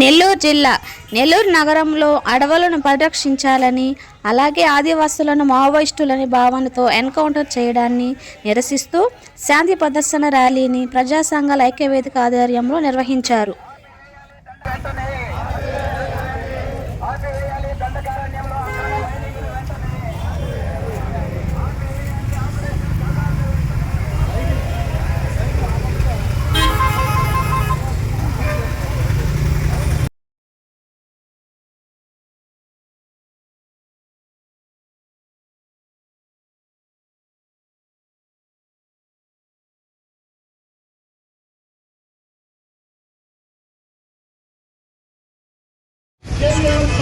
నెల్లూరు జిల్లా. నెల్లూరు నగరంలో అడవులను పరిరక్షించాలని అలాగే ఆదివాసులను మావోయిస్టులని భావనతో ఎన్కౌంటర్ చేయడాన్ని నిరసిస్తూ శాంతి ప్రదర్శన ర్యాలీని ప్రజా సంఘాల ఐక్యవేదిక ఆధ్వర్యంలో నిర్వహించారు.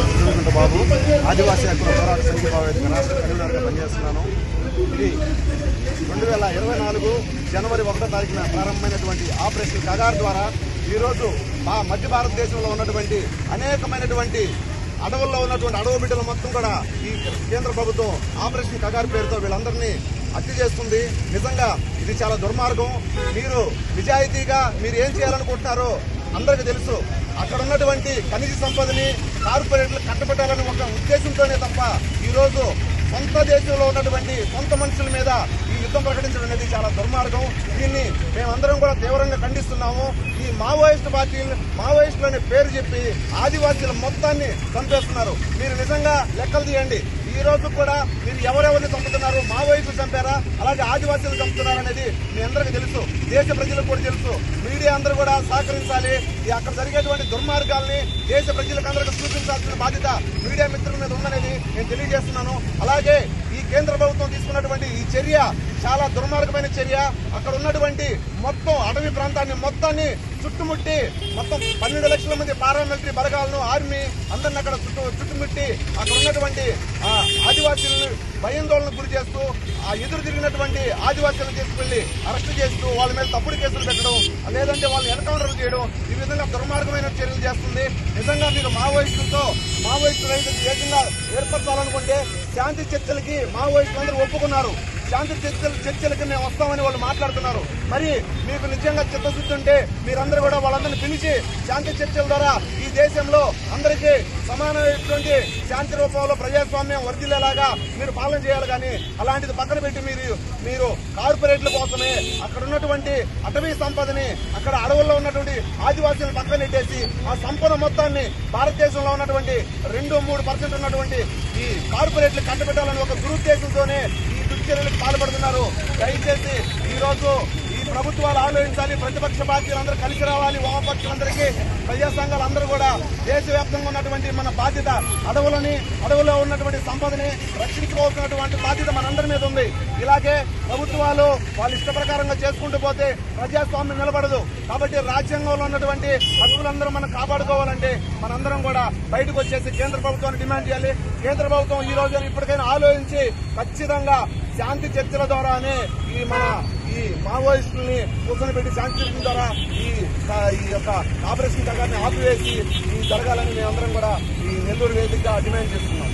గురుకుంట బాబు ఆదివాసీ హక్కుల పోరాట సంఘ భావేదిక రాష్ట్ర కన్వీనర్గా పనిచేస్తున్నాను. ఇది రెండు వేల ఇరవై నాలుగు జనవరి ఒకటో తారీఖున ప్రారంభమైనటువంటి ఆపరేషన్ కగార్ ద్వారా ఈరోజు మా మధ్య భారతదేశంలో ఉన్నటువంటి అనేకమైనటువంటి అడవుల్లో ఉన్నటువంటి అడవు బిడ్డలు మొత్తం కూడా ఈ కేంద్ర ప్రభుత్వం ఆపరేషన్ కగార్ పేరుతో వీళ్ళందరినీ హత్య చేస్తుంది. నిజంగా ఇది చాలా దుర్మార్గం. మీరు నిజాయితీగా మీరు ఏం చేయాలనుకుంటున్నారో అందరికీ తెలుసు అక్కడ ఉన్నటువంటి ఖనిజ సంపదని కార్పొరేట్లు కట్టబెట్టాలని ఒక ఉద్దేశంతోనే తప్ప ఈరోజు సొంత దేశంలో ఉన్నటువంటి సొంత మనుషుల మీద యుద్ధం ప్రకటించడం అనేది చాలా దుర్మార్గం. దీన్ని మేమందరం కూడా తీవ్రంగా ఖండిస్తున్నాము. ఈ మావోయిస్ట్ పార్టీలు మావోయిస్టులు అనే పేరు చెప్పి ఆదివాసీల మొత్తాన్ని చంపేస్తున్నారు. మీరు నిజంగా లెక్కలు తీయండి. ఈ రోజు కూడా మీరు ఎవరెవరిని చంపుతున్నారు మావోయిస్టులు చంపారా అలాగే ఆదివాసీలు చంపుతున్నారు అనేది మీ అందరికీ తెలుసు. దేశ ప్రజలకు కూడా తెలుసు. మీడియా అందరూ కూడా సహకరించాలి. అక్కడ జరిగేటువంటి దుర్మార్గాల్ని దేశ ప్రజలకు అందరికీ చూపించాల్సిన బాధ్యత మీడియా మిత్రుల మీద ఉందనేది నేను తెలియజేస్తున్నాను. అలాగే కేంద్ర ప్రభుత్వం తీసుకున్నటువంటి ఈ చర్య చాలా దుర్మార్గమైన చర్య. అక్కడ ఉన్నటువంటి మొత్తం అటవీ ప్రాంతాన్ని మొత్తాన్ని చుట్టుముట్టి మొత్తం పన్నెండు లక్షల మంది పారామిలిటరీ బలగాలను ఆర్మీ అందరిని అక్కడ చుట్టు చుట్టుముట్టి అక్కడ ఉన్నటువంటి ఆదివాసీలను భయాందోళనకు గురి చేస్తూ ఎదురు తిరిగినటువంటి ఆదివాసీలను తీసుకెళ్ళి అరెస్ట్ చేస్తూ వాళ్ళ మీద తప్పుడు కేసులు పెట్టడం లేదంటే వాళ్ళని ఎన్కౌంటర్లు చేయడం ఈ విధంగా దుర్మార్గమైన చర్యలు చేస్తుంది. నిజంగా మీరు మావోయిస్టులతో మావోయిస్టులు అయితే ఏకంగా ఏర్పరచాలనుకుంటే శాంతి చర్చలకి మావోయిస్టులు అందరూ ఒప్పుకున్నారు. శాంతి చర్చలు చర్చలకి మేము వస్తామని వాళ్ళు మాట్లాడుతున్నారు. మరి మీకు నిజంగా చిత్తశుద్ధి ఉంటే మీరందరూ కూడా వాళ్ళందరినీ పిలిచి శాంతి చర్చల ద్వారా ఈ దేశంలో అందరికీ సమానమైనటువంటి శాంతి రూపంలో ప్రజాస్వామ్యం వర్ధిల్లేలాగా మీరు పాలన చేయాలి కానీ అలాంటిది పక్కన పెట్టి మీరు మీరు కార్పొరేట్ల కోసమే అక్కడ ఉన్నటువంటి అటవీ సంపదని అక్కడ అడవుల్లో ఉన్నటువంటి ఆదివాసీలను పక్కన పెట్టేసి ఆ సంపద మొత్తాన్ని భారతదేశంలో ఉన్నటువంటి రెండు మూడు పర్సెంట్ ఉన్నటువంటి ఈ కార్పొరేట్లు కట్టబెట్టాలని ఒక దురుద్దేశంతోనే ఈ దుశ్చర్యలకు పాల్పడుతున్నారు. దయచేసి ఈరోజు ఈ ప్రభుత్వాలు ఆలోచించాలి. ప్రతిపక్ష పార్టీలందరూ కలిసి రావాలి. వామపక్షులందరికీ ప్రజా సంఘాలు అందరూ కూడా దేశవ్యాప్తంగా ఉన్నటువంటి మన బాధ్యత అడవులని అడవుల్లో ఉన్నటువంటి సంపదని రక్షించుకోవాల్సినటువంటి బాధ్యత మనందరి మీద ఉంది. ఇలాగే ప్రభుత్వాలు వాళ్ళ ఇష్ట ప్రకారంగా చేసుకుంటూ పోతే ప్రజాస్వామ్యం నిలబడదు. కాబట్టి రాజ్యాంగంలో ఉన్నటువంటి హక్కులందరూ మనం కాపాడుకోవాలంటే మనందరం కూడా బయటకు వచ్చేసి కేంద్ర ప్రభుత్వాన్ని డిమాండ్ చేయాలి. కేంద్ర ప్రభుత్వం ఈ రోజు ఇప్పటికైనా ఆలోచించి ఖచ్చితంగా శాంతి చర్చల ద్వారానే ఈ మన ఈ మావోయిస్టుల్ని కూర్చొని పెట్టి శాంతి చర్చల ద్వారా ఈ ఈ యొక్క ఆపరేషన్ తగాన్ని ఆపివేసి ఈ జరగాలని మేమందరం కూడా ఈ నెల్లూరు వేదికగా డిమాండ్ చేస్తున్నాం.